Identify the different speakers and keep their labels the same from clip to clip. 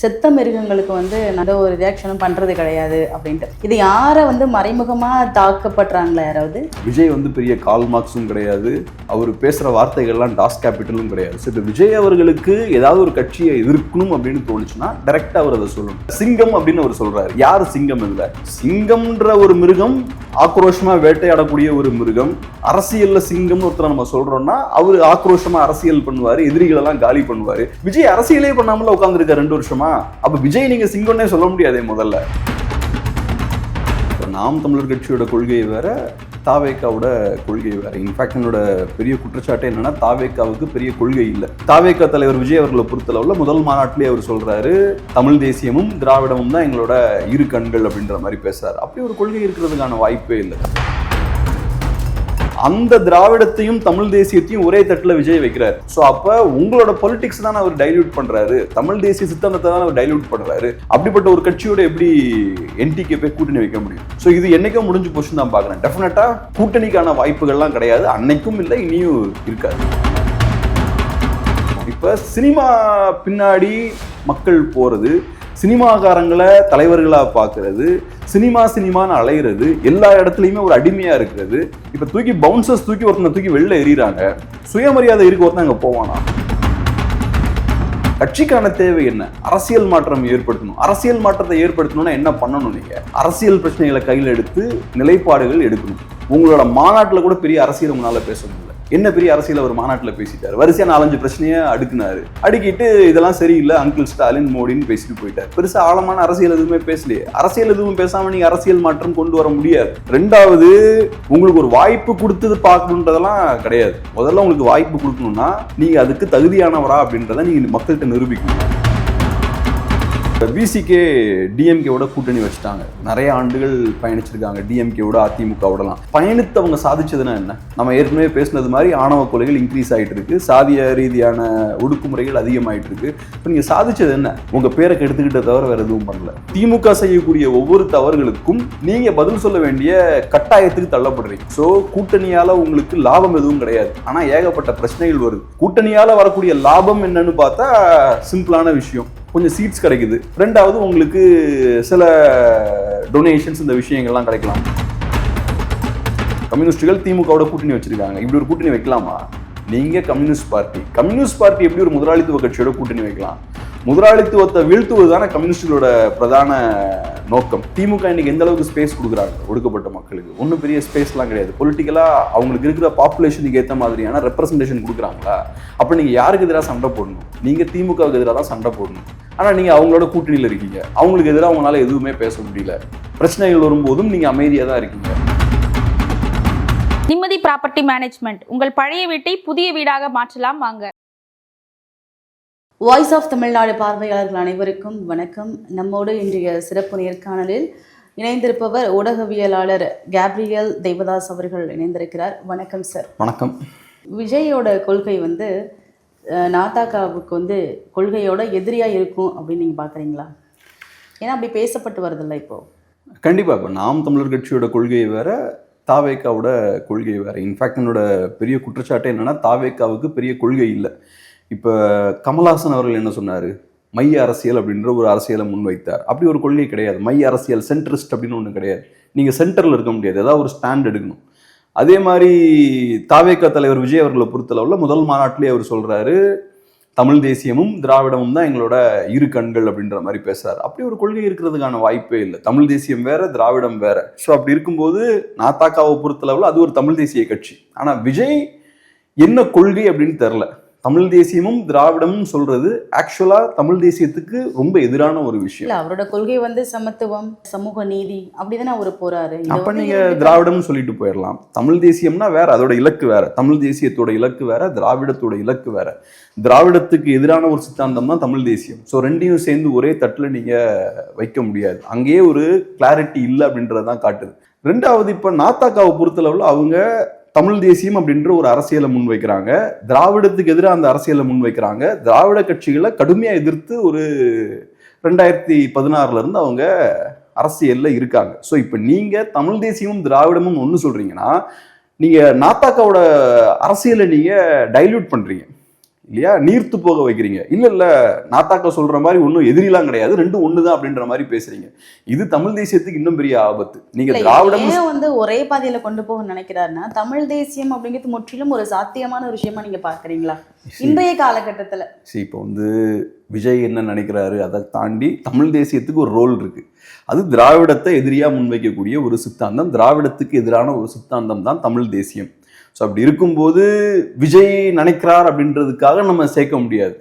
Speaker 1: செத்த மிருகங்களுக்கு வந்து எந்த ஒரு ரியாக்ஷனும் பண்றது கிடையாது அப்படின்ட்டு. இது யாரை வந்து மறைமுகமா தாக்கப்படுறாங்களா யாராவது?
Speaker 2: விஜய் வந்து பெரிய கால் மார்க்ஸும் கிடையாது. அவர் பேசுகிற வார்த்தைகள்லாம் டாஸ் கேபிட்டலும் கிடையாது. சரி விஜய் அவர்களுக்கு ஏதாவது ஒரு கட்சியை எதிர்க்கணும் அப்படின்னு தோணுச்சுன்னா டைரெக்டாக அவர் அதை சொல்லணும். சிங்கம் அப்படின்னு அவர் சொல்றாரு. யார் சிங்கம் இல்லை? சிங்கம்ன்ற ஒரு மிருகம் ஆக்ரோஷமாக வேட்டையாடக்கூடிய ஒரு மிருகம் அரசியல்ல சிங்கம்னு ஒருத்தர் நம்ம சொல்றோம்னா அவர் ஆக்ரோஷமா அரசியல் பண்ணுவார் எதிரிகளெல்லாம் காலி பண்ணுவார். விஜய் அரசியலே பண்ணாமல உட்காந்துருக்க ரெண்டு வருஷமா. அப்போ விஜய் நீங்கள் சிங்கம்னே சொல்ல முடியாதே முதல்ல. இப்போ நாம் தமிழர் கட்சியோட கொள்கை வேற தாவேக்காவோட கொள்கை வேற. இன்ஃபேக்ட் என்னோட பெரிய குற்றச்சாட்டு என்னன்னா தாவேக்காவுக்கு பெரிய கொள்கை இல்லை. தாவேக்கா தலைவர் விஜய் அவர்களை பொறுத்தளவில் முதல் மாநாட்டிலே அவர் சொல்றாரு தமிழ் தேசியமும் திராவிடமும் தான் எங்களோட இரு கண்கள் அப்படின்ற மாதிரி பேசுறாரு. அப்படி ஒரு கொள்கை இருக்கிறதுக்கான வாய்ப்பே இல்லை. அந்த திராவிடத்தையும் தமிழ் தேசியத்தையும் ஒரே தட்டில் விஜய் வைக்கிறார். ஸோ அப்போ உங்களோட பொலிட்டிக்ஸ் தான் அவர் டைல்யூட் பண்ணுறாரு தமிழ் தேசிய சித்தாந்தத்தை தான் அவர் டைல்யூட் பண்ணுறாரு அப்படிப்பட்ட ஒரு கட்சியோட எப்படி என்டிகே போய் கூட்டணி வைக்க முடியும்? ஸோ இது என்னைக்கும் முடிஞ்சு போச்சுன்னு தான் பார்க்குறேன். டெஃபினட்டாக கூட்டணிக்கான வாய்ப்புகள்லாம் கிடையாது. அன்னைக்கும் இல்லை இனியும் இருக்காது. இப்போ சினிமா பின்னாடி மக்கள் போகிறது சினிமாக்காரங்களை தலைவர்களா பார்க்கறது சினிமா சினிமான்னு அலையிறது எல்லா இடத்துலையுமே ஒரு அடிமையா இருக்கிறது. இப்போ தூக்கி பவுன்சர்ஸ் தூக்கி ஒருத்தனை தூக்கி வெளில எறிகிறாங்க சுயமரியாதை இருக்க ஒருத்தன் அங்கே போவானா? கட்சிக்கான தேவை என்ன? அரசியல் மாற்றம் ஏற்படுத்தணும். அரசியல் மாற்றத்தை ஏற்படுத்தணும்னா என்ன பண்ணணும் நீங்கள் அரசியல் பிரச்சனைகளை கையில் எடுத்து நிலைப்பாடுகள் எடுக்கணும். உங்களோட மாநாட்டில் கூட பெரிய அரசியல் உங்களால பேச முடியல. என்ன பெரிய அரசியல் அவர் மாநாட்டில் பேசிட்டார்? வரிசையா நாலஞ்சு பிரச்சனையை அடுக்குனாரு. அடுக்கிட்டு இதெல்லாம் சரியில்லை. அங்கிள் ஸ்டாலின் மோடின்னு பேசிட்டு போயிட்டார். பெருசா ஆழமான அரசியல் எதுவுமே பேசலையே. அரசியல் எதுவும் பேசாம நீங்க அரசியல் மாற்றம் கொண்டு வர முடியாது. ரெண்டாவது உங்களுக்கு ஒரு வாய்ப்பு கொடுத்தது பார்க்கணுன்றதெல்லாம் கிடையாது. முதல்ல உங்களுக்கு வாய்ப்பு கொடுக்கணும்னா நீங்க அதுக்கு தகுதியானவரா அப்படின்றத நீங்க மக்கள்கிட்ட நிரூபிக்கணும். பிசிகே டிஎம்கேவோட கூட்டணி வச்சுட்டாங்க. நிறைய ஆண்டுகள் பயணிச்சிருக்காங்க டிஎம்கேவோட அதிமுகவோடலாம் பயணித்தவங்க சாதிச்சதுன்னா என்ன? நம்ம ஏற்கனவே பேசுனது மாதிரி ஆணவ கொலைகள் இன்க்ரீஸ் ஆகிட்டு இருக்கு சாதிய ரீதியான ஒடுக்குமுறைகள் அதிகமாயிட்டு இருக்கு இப்போ நீங்க சாதிச்சது என்ன? உங்க பேரை கெடுத்துக்கிட்ட தவிர வேற எதுவும் பண்ணல. திமுக செய்யக்கூடிய ஒவ்வொரு தவறுகளுக்கும் நீங்க பதில் சொல்ல வேண்டிய கட்டாயத்துக்கு தள்ளப்படுறீங்க. ஸோ கூட்டணியால உங்களுக்கு லாபம் எதுவும் கிடையாது. ஆனா ஏகப்பட்ட பிரச்சனைகள் வருது. கூட்டணியால வரக்கூடிய லாபம் என்னன்னு பார்த்தா சிம்பிளான விஷயம். கொஞ்சம் சீட்ஸ் கிடைக்குது. ரெண்டாவது உங்களுக்கு சில டொனேஷன்ஸ் இந்த விஷயங்கள்லாம் கிடைக்கலாம். கம்யூனிஸ்டுகள் திமுகவோட கூட்டணி வச்சிருக்காங்க. இப்படி ஒரு கூட்டணி வைக்கலாமா? நீங்க கம்யூனிஸ்ட் பார்ட்டி. கம்யூனிஸ்ட் பார்ட்டி எப்படி ஒரு முதலாளித்துவ கட்சியோட கூட்டணி வைக்கலாம்? முதலாளித்துவத்தை வீழ்த்துவது தானே கம்யூனிஸ்டுகளோட பிரதான நோக்கம். திமுக இன்னைக்கு எந்த அளவுக்கு ஸ்பேஸ் கொடுக்குறாங்க? ஒடுக்கப்பட்ட மக்களுக்கு. ஒன்றும் பெரிய ஸ்பேஸ்லாம் கிடையாது. பொலிட்டிக்கலாக அவங்களுக்கு இருக்கிற பாப்புலேஷனுக்கு ஏற்ற மாதிரியான ரெப்ரஸன்டேஷன் கொடுக்குறாங்களா? அப்போ நீங்கள் யாருக்கு எதிராக சண்டை போடணும்? நீங்கள் திமுகவுக்கு எதிராக தான் சண்டை போடணும். ஆனால் நீங்கள் அவங்களோட கூட்டணியில் இருக்கீங்க. அவங்களுக்கு எதிராக அவங்களால எதுவுமே பேச முடியல. பிரச்சனைகள் வரும்போதும் நீங்கள் அமைதியாக தான் இருக்கீங்க.
Speaker 3: நிம்மதி ப்ராப்பர்ட்டி மேனேஜ்மெண்ட். உங்கள் பழைய வீட்டை புதிய வீடாக மாற்றலாம். வாங்க.
Speaker 1: வாய்ஸ் ஆஃப் தமிழ்நாடு பார்வையாளர்கள் அனைவருக்கும் வணக்கம். நம்மோடு இன்றைய சிறப்பு நேர்காணலில் இணைந்திருப்பவர் ஊடகவியலாளர் கேப்ரியல் தெய்வதாஸ் அவர்கள் இணைந்திருக்கிறார். வணக்கம் சார்
Speaker 2: வணக்கம்.
Speaker 1: விஜயோட கொள்கை வந்து அஹ், நாத்தாக்காவுக்கு வந்து கொள்கையோட எதிரியாக இருக்கும் அப்படின்னு நீங்கள் பார்க்குறீங்களா ஏன்னா அப்படி பேசப்பட்டு வருதில்ல இப்போ.
Speaker 2: கண்டிப்பாக இப்போ நாம் தமிழர் கட்சியோட கொள்கை வேற தாவேக்காவோட கொள்கை வேற. இன்ஃபேக்ட் என்னோட பெரிய குற்றச்சாட்டு என்னன்னா தாவேக்காவுக்கு பெரிய கொள்கை இல்லை. இப்போ கமல்ஹாசன் அவர்கள் என்ன சொன்னார்? மைய அரசியல் அப்படின்ற ஒரு அரசியலை முன்வைத்தார். அப்படி ஒரு கொள்கை கிடையாது. மைய அரசியல் சென்ட்ரிஸ்ட் அப்படின்னு ஒன்று கிடையாது. நீங்கள் சென்டரில் இருக்க முடியாது. ஏதாவது ஒரு ஸ்டாண்ட் எடுக்கணும். அதே மாதிரி தாவேக்கா தலைவர் விஜய் அவர்களை பொறுத்தளவில் முதல் மாநாட்டிலே அவர் சொல்கிறாரு தமிழ் தேசியமும் திராவிடமும் தான் எங்களோட இரு கண்கள் அப்படின்ற மாதிரி பேசுறாரு. அப்படி ஒரு கொள்கை இருக்கிறதுக்கான வாய்ப்பே இல்லை. தமிழ் தேசியம் வேற திராவிடம் வேற. ஸோ அப்படி இருக்கும்போது நாத்தாக்காவை பொறுத்தளவில் அது ஒரு தமிழ் தேசிய கட்சி. ஆனால் விஜய் என்ன கொள்கை அப்படின்னு தெரில தமிழ் தேசியமும் திராவிடமும் சொல்றது ஆக்சுவலா தமிழ் தேசியத்துக்கு ரொம்ப எதிரான ஒரு விஷயம்.
Speaker 1: அவரோட கொள்கை வந்து சமத்துவம் சமூக நீதி அப்படிதானே அவர் போறாரு.
Speaker 2: அப்ப நீங்க திராவிடம்னு சொல்லிட்டு போயிடலாம். தமிழ் தேசியம்னா வேற அதோட இலக்கு வேற. தமிழ் தேசியத்தோட இலக்கு வேற திராவிடத்தோட இலக்கு வேற. திராவிடத்துக்கு எதிரான ஒரு சித்தாந்தம் தான் தமிழ் தேசியம். ஸோ ரெண்டையும் சேர்ந்து ஒரே தட்டுல நீங்க வைக்க முடியாது. அங்கேயே ஒரு கிளாரிட்டி இல்லை அப்படின்றதான் காட்டுது. ரெண்டாவது இப்ப நாத்தாக்காவை பொறுத்தளவுல அவங்க தமிழ் தேசியம் அப்படின்ற ஒரு அரசியலை முன்வைக்கிறாங்க. திராவிடத்துக்கு எதிராக அந்த அரசியலை முன்வைக்கிறாங்க. திராவிட கட்சிகளை கடுமையாக எதிர்த்து ஒரு ரெண்டாயிரத்தி பதினாறுல இருந்து அவங்க அரசியலில் இருக்காங்க. ஸோ இப்போ நீங்கள் தமிழ் தேசியமும் திராவிடமும் ஒன்று சொல்கிறீங்கன்னா நீங்கள் நாத்தாக்காவோட அரசியலை நீங்கள் டைல்யூட் பண்ணுறீங்க இல்லையா? நீர்த்து போக வைக்கிறீங்க. இல்ல இல்ல நாத்தாக்கா சொல்ற மாதிரி ஒன்றும் எதிரிலாம் கிடையாது. ரெண்டும் ஒண்ணுதான் அப்படின்ற மாதிரி பேசுறீங்க. இது தமிழ் தேசியத்துக்கு இன்னும் பெரிய ஆபத்து. நீங்க திராவிடம்
Speaker 1: வந்து ஒரே பாதையில கொண்டு போக நினைக்கிறாருன்னா தமிழ் தேசியம் அப்படிங்கிறது முற்றிலும் ஒரு சாத்தியமான ஒரு விஷயமா நீங்க பாக்குறீங்களா இன்றைய காலகட்டத்துல.
Speaker 2: சரி இப்போ வந்து விஜய் என்ன நினைக்கிறாரு அதை தாண்டி தமிழ் தேசியத்துக்கு ஒரு ரோல் இருக்கு. அது திராவிடத்தை எதிரியா முன்வைக்கக்கூடிய ஒரு சித்தாந்தம். திராவிடத்துக்கு எதிரான ஒரு சித்தாந்தம் தான் தமிழ் தேசியம். ஸோ அப்படி இருக்கும்போது விஜய் நினைக்கிறார் அப்படின்றதுக்காக நம்ம சேர்க்க முடியாது.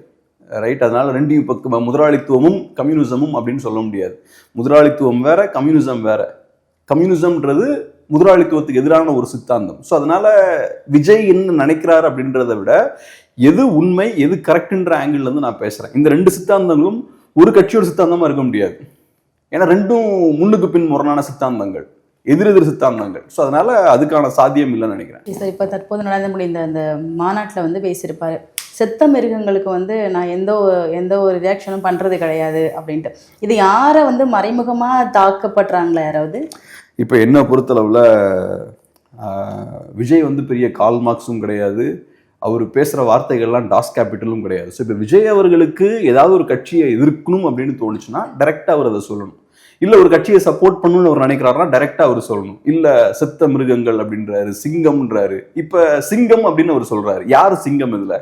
Speaker 2: ரைட் அதனால ரெண்டையும் பக்கம் முதலாளித்துவமும் கம்யூனிசமும் அப்படின்னு சொல்ல முடியாது. முதலாளித்துவம் வேற கம்யூனிசம் வேற. கம்யூனிசம்ன்றது முதலாளித்துவத்துக்கு எதிரான ஒரு சித்தாந்தம். ஸோ அதனால விஜய் என்ன நினைக்கிறார் அப்படின்றத விட எது உண்மை எது கரெக்டுன்ற ஆங்கிள் இருந்து நான் பேசுறேன். இந்த ரெண்டு சித்தாந்தங்களும் ஒரு கட்சியோட சித்தாந்தமா இருக்க முடியாது. ஏன்னா ரெண்டும் முன்னுக்கு பின் முரணான சித்தாந்தங்கள். எதிரெதிர் சித்தாந்தங்கள். ஸோ அதனால அதுக்கான சாத்தியம் இல்லைன்னு நினைக்கிறேன்.
Speaker 1: சார் இப்போ தற்போது நடந்து முடிந்த அந்த மாநாட்டில் வந்து பேசியிருப்பாரு. செத்த மிருகங்களுக்கு வந்து நான் எந்த ஒரு- எந்த ஒரு ரியாக்ஷனும் பண்றது கிடையாது அப்படின்ட்டு. இது யாரை வந்து மறைமுகமா தாக்கப்படுறாங்களா யாராவது?
Speaker 2: இப்போ என்ன பொறுத்தளவில் விஜய் வந்து பெரிய கால் மார்க்ஸும் கிடையாது. அவர் பேசுகிற வார்த்தைகள்லாம் டாஸ் கேபிட்டலும் கிடையாது. ஸோ இப்போ விஜய் அவர்களுக்கு ஏதாவது ஒரு கட்சியை எதிர்க்கணும் அப்படின்னு தோணுச்சுன்னா டைரெக்டாக அவர் அதை சொல்லணும். இல்லை ஒரு கட்சியை சப்போர்ட் பண்ணணும்னு அவர் நினைக்கிறாருன்னா டைரெக்டாக அவர் சொல்லணும். இல்லை செத்த மிருகங்கள் அப்படின்றாரு சிங்கம்ன்றாரு. இப்போ சிங்கம் அப்படின்னு அவர் சொல்கிறாரு யார் சிங்கம் இதில்?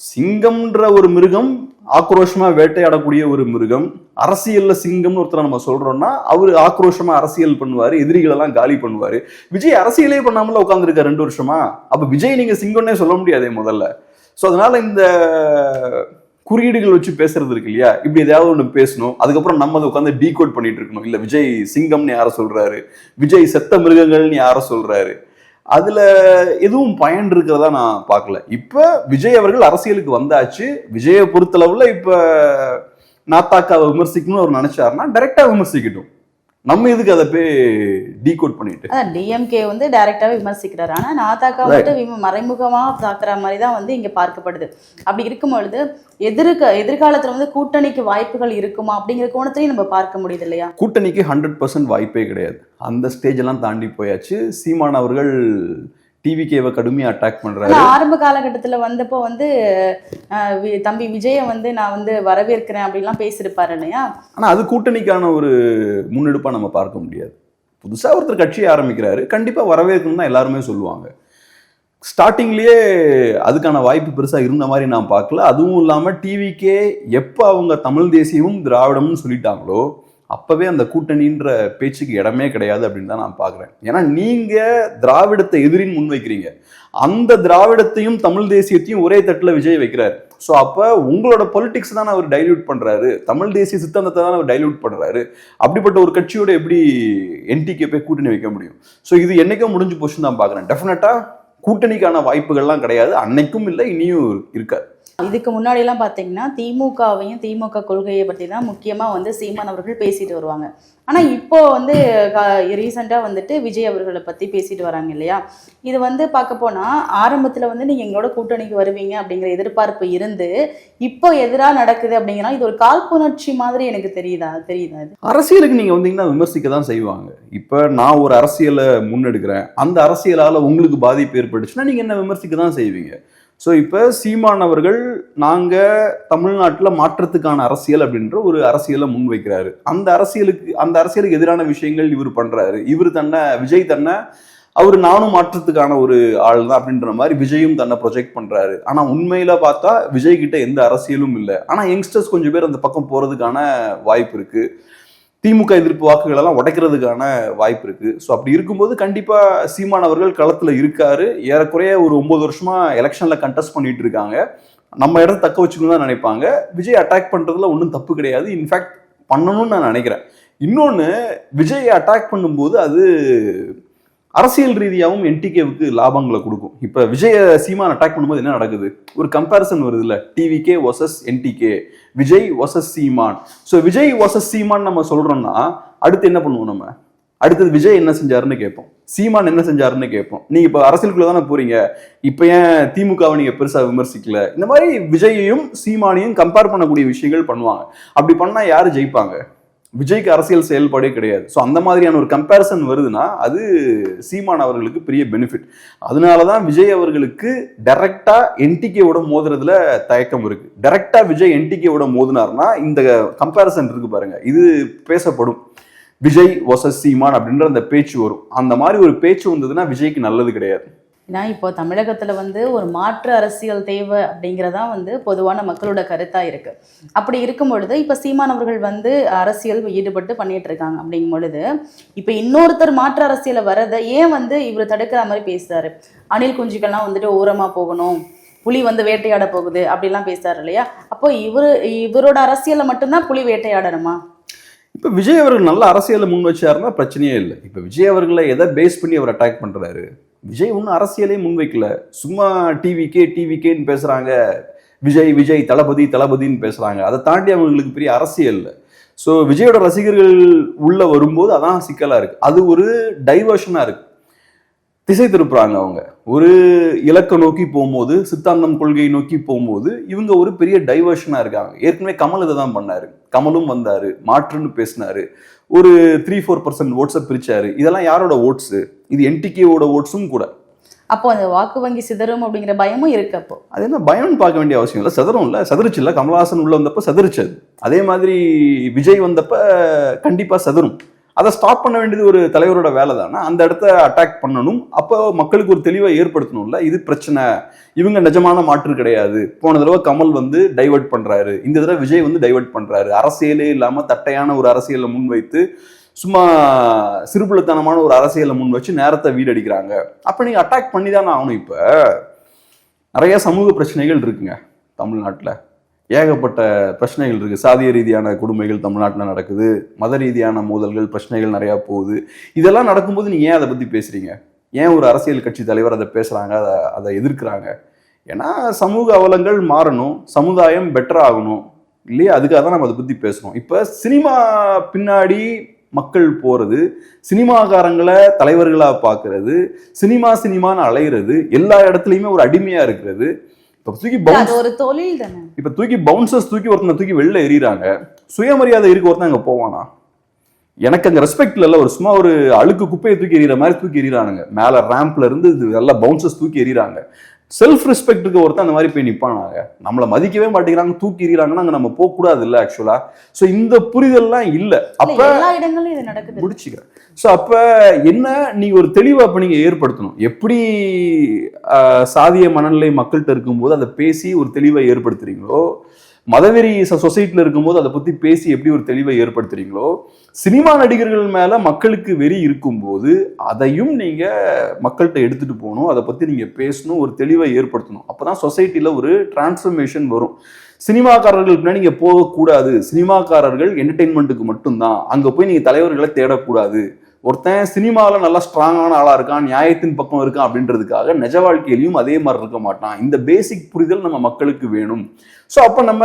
Speaker 2: சிங்கம்ன்ற ஒரு மிருகம் ஆக்ரோஷமா வேட்டையாடக்கூடிய ஒரு மிருகம் அரசியல்ல சிங்கம்னு ஒருத்தரை நம்ம சொல்றோம்னா அவரு ஆக்ரோஷமா அரசியல் பண்ணுவாரு எதிரிகளெல்லாம் காலி பண்ணுவாரு. விஜய் அரசியலே பண்ணாமல உட்காந்துருக்காரு ரெண்டு வருஷமா? அப்ப விஜய் நீங்க சிங்கம்னே சொல்ல முடியாதே முதல்ல. ஸோ அதனால இந்த குறியீடுகள் வச்சு பேசுறது இருக்கு இல்லையா? இப்படி ஏதாவது ஒன்று பேசணும். அதுக்கப்புறம் நம்ம அதை உட்காந்து டீகோட் பண்ணிட்டு இருக்கணும். இல்லை விஜய் சிங்கம்னு யாரை சொல்றாரு. விஜய் செத்த மிருகங்கள்னு யாரை சொல்றாரு. அதுல எதுவும் பயன் இருக்கிறதா நான் பார்க்கல. இப்ப விஜய் அவர்கள் அரசியலுக்கு வந்தாச்சு. விஜயை பொறுத்தளவுல இப்ப நாத்தாக்காவை விமர்சிக்கணும்னு அவர் நினைச்சாருன்னா டைரக்டா விமர்சிக்கட்டும். நம்ம எதுக்கு அதை போய் டீகோட் பண்ணிட்டு?
Speaker 1: டிஎம்கே வந்து டைரக்டாவே விமர்சிக்கிறாரு. ஆனா நாதாக்கா மட்டும் விம- மறைமுகமா தாக்குற மாதிரி தான் வந்து இங்க பார்க்கப்படுது. அப்படி இருக்கும் பொழுது எதிர்க்க எதிர்காலத்துல வந்து கூட்டணிக்கு வாய்ப்புகள் இருக்குமா அப்படிங்கிற கோணத்திலையும் நம்ம பார்க்க முடியுது இல்லையா?
Speaker 2: கூட்டணிக்கு ஹண்ட்ரட் பர்சன்ட் வாய்ப்பே கிடையாது. அந்த ஸ்டேஜ் எல்லாம் தாண்டி போயாச்சு. சீமான் அவர்கள் டிவிகேவை கடுமையா அட்டாக் பண்றாரு.
Speaker 1: ஆனா ஆரம்ப காலகட்டத்துல வந்தப்போ வந்து தம்பி விஜய வந்து நான் வந்து வரவேற்கிறேன் அப்படிலாம் பேசியிருப்பாரு இல்லையா?
Speaker 2: ஆனா அது கூட்டணிக்கான ஒரு முன்னெடுப்பா நம்ம பார்க்க முடியாது. புதுசா ஒருத்தர் கட்சி ஆரம்பிக்கிறாரு. கண்டிப்பா வரவேற்கணும் தான் எல்லாருமே சொல்லுவாங்க. ஸ்டார்டிங்லயே அதுக்கான வாய்ப்பு பெருசா இருந்த மாதிரி நான் பார்க்கல. அதுவும் இல்லாம டிவிக்கே எப்போ அவங்க தமிழ் தேசியமும் திராவிடமும் சொல்லிட்டாங்களோ அப்பவே அந்த கூட்டணின்ற பேச்சுக்கு இடமே கிடையாது அப்படின்னு தான் நான் பார்க்குறேன். ஏன்னா நீங்க திராவிடத்தை எதிரின்னு முன்வைக்கிறீங்க அந்த திராவிடத்தையும் தமிழ் தேசியத்தையும் ஒரே தட்டுல விஜய் வைக்கிறார். ஸோ அப்போ உங்களோட பொலிட்டிக்ஸ் தான் அவர் டைல்யூட் பண்றாரு. தமிழ் தேசிய சித்தாந்தத்தை தான் அவர் டைல்யூட் பண்றாரு. அப்படிப்பட்ட ஒரு கட்சியோட எப்படி என்டிகே போய் கூட்டணி வைக்க முடியும்? ஸோ இது என்னைக்கோ முடிஞ்சு போச்சுன்னு தான் பார்க்குறேன். டெஃபினட்டா கூட்டணிக்கான வாய்ப்புகள்லாம் கிடையாது. அன்னைக்கும் இல்லை இனியும் இருக்காது.
Speaker 1: இதுக்கு முன்னாடி எல்லாம் பாத்தீங்கன்னா திமுகவையும் திமுக கொள்கையை பத்தி தான் முக்கியமா வந்து சீமான் அவர்கள் பேசிட்டு வருவாங்க. ஆனா இப்போ வந்து ரீசெண்டா வந்துட்டு விஜய் அவர்களை பத்தி பேசிட்டு வராங்க இல்லையா? இது வந்து பார்க்க போனா ஆரம்பத்துல வந்து நீங்க எங்களோட கூட்டணிக்கு வருவீங்க அப்படிங்கிற எதிர்பார்ப்பு இருந்து இப்போ எதிரா நடக்குது அப்படிங்கிறா இது ஒரு காழ்ப்புணர்ச்சி மாதிரி எனக்கு தெரியுதா? தெரியுதா
Speaker 2: அரசியலுக்கு நீங்க வந்தீங்கன்னா விமர்சிக்க தான் செய்வாங்க. இப்ப நான் ஒரு அரசியலை முன்னெடுக்கிறேன். அந்த அரசியலால உங்களுக்கு பாதிப்பு ஏற்பட்டுச்சுன்னா நீங்க என்ன விமர்சிக்க தான் செய்வீங்க? ஸோ இப்போ சீமான் அவர்கள் நாங்கள் தமிழ்நாட்டில் மாற்றத்துக்கான அரசியல் அப்படின்ற ஒரு அரசியலை முன்வைக்கிறாரு அந்த அரசியலுக்கு அந்த அரசியலுக்கு எதிரான விஷயங்கள் இவர் பண்ணுறாரு இவர் தன்னை விஜய் தன்னை அவர் நானும் மாற்றத்துக்கான ஒரு ஆள் தான் அப்படின்ற மாதிரி விஜயும் தன்னை ப்ரொஜெக்ட் பண்ணுறாரு ஆனால் உண்மையில் பார்த்தா விஜய் கிட்ட எந்த அரசியலும் இல்லை. ஆனால் யங்ஸ்டர்ஸ் கொஞ்சம் பேர் அந்த பக்கம் போகிறதுக்கான வாய்ப்பு இருக்குது திமுக எதிர்ப்பு வாக்குகள் எல்லாம் உடைக்கிறதுக்கான வாய்ப்பு இருக்கு. ஸோ அப்படி இருக்கும்போது கண்டிப்பா சீமான் அவர்கள் களத்துல இருக்காரு. ஏறக்குறைய ஒரு ஒன்பது வருஷமா எலெக்ஷன்ல கண்டெஸ்ட் பண்ணிட்டு இருக்காங்க. நம்ம இடத்த தக்க வச்சுக்கணும் தான் நினைப்பாங்க. விஜய் அட்டாக் பண்றதுல ஒன்றும் தப்பு கிடையாது. இன்ஃபேக்ட் பண்ணணும்னு நான் நினைக்கிறேன். இன்னொன்று விஜயை அட்டாக் பண்ணும்போது அது அரசியல் ரீதியாகவும் என்டிகேவுக்கு லாபங்களை கொடுக்கும். இப்போ விஜய சீமான் அட்டாக் பண்ணும்போது என்ன நடக்குது? ஒரு கம்பேரிசன் வருது இல்லை TVK versus NTK Vijay versus Seeman. So Vijay versus Seeman நம்ம சொல்றோம்னா அடுத்து என்ன பண்ணுவோம் நம்ம? அடுத்தது விஜய் என்ன செஞ்சாருன்னு கேட்போம். சீமான் என்ன செஞ்சாருன்னு கேட்போம். நீங்க இப்போ அரசியலுக்குள்ள தானே போறீங்க? இப்போ ஏன் திமுகவை நீங்க பெருசா விமர்சிக்கல? இந்த மாதிரி விஜயையும் சீமானையும் கம்பேர் பண்ணக்கூடிய விஷயங்கள் பண்ணுவாங்க. அப்படி பண்ணா யாரு ஜெயிப்பாங்க? விஜய்க்கு அரசியல் செயல்பாடே கிடையாது. ஸோ அந்த மாதிரியான ஒரு கம்பேரிசன் வருதுன்னா அது சீமான் அவர்களுக்கு பெரிய பெனிஃபிட் அதனால தான் விஜய் அவர்களுக்கு டைரக்டாக என்டிகேவோட மோதுறதுல தயக்கம் இருக்கு. டைரக்டாக விஜய் என்டிகேவோட மோதினார்னா இந்த கம்பேரிசன் இருக்கு பாருங்க. இது பேசப்படும். விஜய் ஒசஸ் சீமான் அப்படின்ற அந்த பேச்சு வரும். அந்த மாதிரி ஒரு பேச்சு வந்ததுன்னா விஜய்க்கு நல்லது கிடையாது.
Speaker 1: ஏன்னா இப்போ தமிழகத்தில் வந்து ஒரு மாற்று அரசியல் தேவை அப்படிங்கிறதா வந்து பொதுவான மக்களோட கருத்தாக இருக்குது அப்படி இருக்கும் பொழுது இப்போ சீமானவர்கள் வந்து அரசியல் ஈடுபட்டு பண்ணிட்டு இருக்காங்க அப்படிங்கும் பொழுது இப்போ இன்னொருத்தர் மாற்று அரசியலை வரதை ஏன் வந்து இவர் தடுக்கிற மாதிரி பேசுறாரு? அணில் குஞ்சுகள்லாம் வந்துட்டு ஓரமாக போகணும் புலி வந்து வேட்டையாட போகுது அப்படிலாம் பேசுறாரு இல்லையா? அப்போ இவரு இவரோட அரசியலை மட்டும்தான் புலி வேட்டையாடணுமா?
Speaker 2: இப்போ விஜய் அவர்கள் நல்ல அரசியலை முன் வச்சாருன்னா பிரச்சனையே இல்லை. இப்போ விஜய் அவர்களை எதை பேஸ் பண்ணி அவர் அட்டாக் பண்ணுறாரு விஜய் ஒன்றும் அரசியலே முன்வைக்கல. சும்மா டிவிக்கே டிவிக்கேன்னு பேசுறாங்க. விஜய் விஜய் தளபதி தளபதின்னு பேசுறாங்க. அதை தாண்டி அவங்களுக்கு பெரிய அரசியல் இல்லை. ஸோ விஜயோட ரசிகர்கள் உள்ள வரும்போது அதான் சிக்கலா இருக்கு. அது ஒரு டைவர்ஷனா இருக்கு. திசை திருப்புறாங்க அவங்க. ஒரு இலக்கை நோக்கி போகும்போது சித்தாந்தம் கொள்கையை நோக்கி போகும்போது இவங்க ஒரு பெரிய டைவர்ஷனா இருக்காங்க. ஏற்கனவே கமல் இதை தான் பண்ணாரு. கமலும் வந்தாரு. மாற்றுன்னு பேசினார். ஒரு த்ரீ ஃபோர் பர்சன்ட் ஓட்ஸை பிரிச்சாரு. இதெல்லாம் யாரோட ஓட்ஸ் இது என்டிகேவோட ஓட்ஸும் கூட.
Speaker 1: அப்போ அந்த வாக்கு வங்கி சிதறும் அப்படிங்கிற பயமும் இருக்கு அப்போ.
Speaker 2: அது என்ன பயம்னு பார்க்க வேண்டிய அவசியம் இல்லை. சதுரம் இல்லை. சதுரிச்சு இல்லை. கமலஹாசன் உள்ள வந்தப்ப சதுரிச்சது அதே. மாதிரி விஜய் வந்தப்ப கண்டிப்பா சதுரும் அதை ஸ்டாப் பண்ண வேண்டியது ஒரு தலைவரோட வேலை தானே அந்த இடத்த அட்டாக் பண்ணணும். அப்போ மக்களுக்கு ஒரு தெளிவை ஏற்படுத்தணும்ல? இது பிரச்சனை. இவங்க நிஜமான மாற்று கிடையாது. போன தடவை கமல் வந்து டைவர்ட் பண்ணுறாரு இந்த தடவை விஜய் வந்து டைவர்ட் பண்ணுறாரு அரசியலே இல்லாமல் தட்டையான ஒரு அரசியலை முன்வைத்து சும்மா சிறுபுலத்தனமான ஒரு அரசியலை முன் வச்சு நேரத்தை வீடடிக்கிறாங்க. அப்போ நீங்கள் அட்டாக் பண்ணி தானே ஆகணும் இப்போ. நிறைய சமூக பிரச்சனைகள் இருக்குங்க தமிழ்நாட்டில். ஏகப்பட்ட பிரச்சனைகள் இருக்குது சாதிய ரீதியான கொடுமைகள் தமிழ்நாட்டில் நடக்குது. மத ரீதியான மோதல்கள் பிரச்சனைகள் நிறையா போகுது. இதெல்லாம் நடக்கும்போது நீங்கள் ஏன் அதை பற்றி பேசுகிறீங்க ஏன் ஒரு அரசியல் கட்சி தலைவர் அதை பேசுகிறாங்க அதை அதை எதிர்க்கிறாங்க? ஏன்னா சமூக அவலங்கள் மாறணும். சமுதாயம் பெட்டர் ஆகணும். இல்லையா? அதுக்காக தான் நம்ம அதை பற்றி பேசுகிறோம் இப்போ சினிமா பின்னாடி மக்கள் போகிறது சினிமாக்காரங்களை தலைவர்களாக பார்க்கறது சினிமா சினிமான்னு அலைகிறது எல்லா இடத்துலையுமே ஒரு அடிமையாக இருக்கிறது. இப்போ தூக்கி பவுன்ஸ்
Speaker 1: ஒரு தொழில் தானே.
Speaker 2: இப்ப தூக்கி பவுன்சர்ஸ் தூக்கி ஒருத்தனை தூக்கி வெளில எறிறாங்க சுயமரியாதை இருக்கு ஒருத்தன் அங்க போவானா? எனக்கு அங்க ரெஸ்பெக்ட் இல்ல ஒரு சும்மா ஒரு அழுக்கு குப்பையை தூக்கி எறிகிற மாதிரி தூக்கி எறிறானுங்க மேல ரேம்ப்ல இருந்து இது நல்லா பவுன்சர்ஸ் தூக்கி எறிறாங்க செல்ஃப் ரெஸ்பெக்ட்டுக்கு ஒருத்தன் அந்த மாதிரி போய் நிப்பானாங்க. நம்மளை மதிக்கவே மாட்டேங்கிறாங்க தூக்கி எறிறாங்கன்னா அங்க நம்ம போக கூடாது இல்ல ஆக்சுவலா சோ இந்த புரிதல்லாம்
Speaker 1: இல்ல.
Speaker 2: அப்ப
Speaker 1: எல்லா இடங்களிலும் இது நடக்குது.
Speaker 2: முடிச்சுக்கிறேன். ஸோ அப்ப என்ன நீங்க ஒரு தெளிவை அப்ப நீங்க ஏற்படுத்தணும்? எப்படி சாதிய மனநிலை மக்கள்கிட்ட இருக்கும்போது அதை பேசி ஒரு தெளிவை ஏற்படுத்துறீங்களோ? மதவெறி சொசைட்டில இருக்கும்போது அதை பத்தி பேசி எப்படி ஒரு தெளிவை ஏற்படுத்துறீங்களோ சினிமா நடிகர்கள் மேல மக்களுக்கு வெறி இருக்கும்போது அதையும் நீங்க மக்கள்கிட்ட எடுத்துட்டு போகணும் அதை பத்தி நீங்க பேசணும் ஒரு தெளிவை ஏற்படுத்தணும். அப்பதான் சொசைட்டில ஒரு டிரான்ஸ்ஃபர்மேஷன் வரும். சினிமாக்காரர்கள் பின்னாடி நீங்க போகக்கூடாது. சினிமாக்காரர்கள் என்டர்டெயின்மெண்ட்டுக்கு மட்டும்தான். அங்க போய் நீங்க தலைவர்களை தேடக்கூடாது. ஒருத்தன் சினிமாவில் நல்லா ஸ்ட்ராங்கான ஆளாக இருக்கான் நியாயத்தின் பக்கம் இருக்கான் அப்படின்றதுக்காக நிஜ வாழ்க்கையிலையும் அதே மாதிரி இருக்க மாட்டான். இந்த பேசிக் புரிதல் நம்ம மக்களுக்கு வேணும். ஸோ அப்போ நம்ம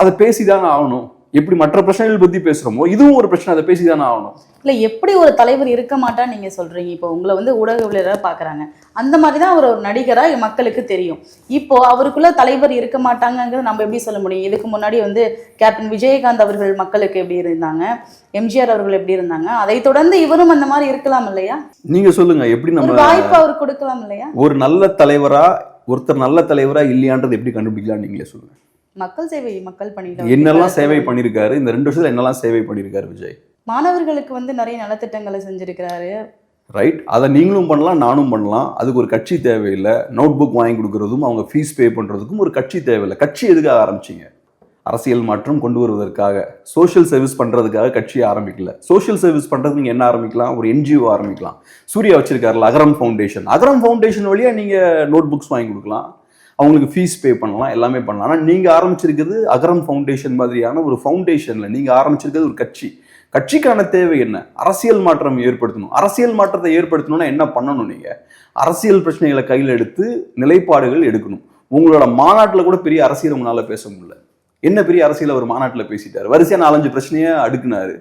Speaker 2: அதை பேசிதானே ஆகணும். எப்படி மற்ற பிரச்சனைகள் பத்தி பேசுறோமோ இதுவும் ஒரு பிரச்சனை அதை பேசிதானே ஆகணும்.
Speaker 1: இல்ல எப்படி ஒரு தலைவர் இருக்க மாட்டான்னு நீங்க சொல்றீங்க. இப்போ உங்களை வந்து ஊடகவியலராக பாக்குறாங்க. அந்த மாதிரி தான் அவர் ஒரு நடிகரா மக்களுக்கு தெரியும். இப்போ அவருக்குள்ள தலைவர் இருக்க மாட்டாங்கங்கிறது நம்ம எப்படி சொல்ல முடியும்? இதுக்கு முன்னாடி வந்து கேப்டன் விஜயகாந்த் அவர்கள் மக்களுக்கு எப்படி இருந்தாங்க? எம்ஜிஆர் அவர்கள் எப்படி இருந்தாங்க? அதை தொடர்ந்து இவரும் அந்த மாதிரி இருக்கலாம் இல்லையா?
Speaker 2: நீங்க சொல்லுங்க எப்படி நம்ம
Speaker 1: வாய்ப்பு அவருக்கு கொடுக்கலாம் இல்லையா?
Speaker 2: ஒரு நல்ல தலைவரா ஒருத்தர் நல்ல தலைவரா இல்லையான்றது எப்படி கண்டுபிடிக்கலாம் நீங்களே சொல்லுங்க.
Speaker 1: மக்கள் சேவை மக்கள் பணியில
Speaker 2: என்னெல்லாம் சேவை பண்ணியிருக்காரு இந்த ரெண்டு வருஷத்துல என்னெல்லாம் சேவை பண்ணியிருக்காரு விஜய்?
Speaker 1: மாணவர்களுக்கு வந்து நிறைய நலத்திட்டங்களை செஞ்சிருக்கிறாரு.
Speaker 2: ரைட் அதை நீங்களும் பண்ணலாம் நானும் பண்ணலாம். அதுக்கு ஒரு கட்சி தேவையில்லை. நோட் புக் வாங்கி கொடுக்கறதும் அவங்க ஃபீஸ் பே பண்ணுறதுக்கும் ஒரு கட்சி தேவையில்லை. கட்சி எதுக்காக ஆரம்பிச்சீங்க? அரசியல் மாற்றம் கொண்டு வருவதற்காக. சோஷியல் சர்வீஸ் பண்ணுறதுக்காக கட்சியை ஆரம்பிக்கல. சோஷியல் சர்வீஸ் பண்ணுறதுக்கு நீங்கள் என்ன ஆரம்பிக்கலாம்? ஒரு என்ஜிஓ ஆரம்பிக்கலாம். சூர்யா வச்சிருக்காருல அகரம் ஃபவுண்டேஷன் அகரம் ஃபவுண்டேஷன் வழியாக நீங்கள் நோட் புக்ஸ் வாங்கி கொடுக்கலாம். அவங்களுக்கு ஃபீஸ் பே பண்ணலாம் எல்லாமே பண்ணலாம். ஆனால் நீங்கள் ஆரம்பிச்சிருக்கிறது அகரம் ஃபவுண்டேஷன் மாதிரியான ஒரு ஃபவுண்டேஷனில் நீங்கள் ஆரம்பிச்சிருக்கிறது ஒரு கட்சி. கட்சிக்கான தேவை என்ன? அரசியல் மாற்றம் ஏற்படுத்தணும். அரசியல் மாற்றத்தை ஏற்படுத்தணும்னா என்ன பண்ணணும் நீங்கள் அரசியல் பிரச்சனைகளை கையில் எடுத்து நிலைப்பாடுகள் எடுக்கணும். உங்களோட மாநாட்டில் கூட பெரிய அரசியல் உங்களால் பேச முடியல. என்ன பெரிய அரசியல் அவர் மாநாட்டில் பேசிட்டார்? வரிசையாக நாலஞ்சு பிரச்சனையை அடுக்குனாரு.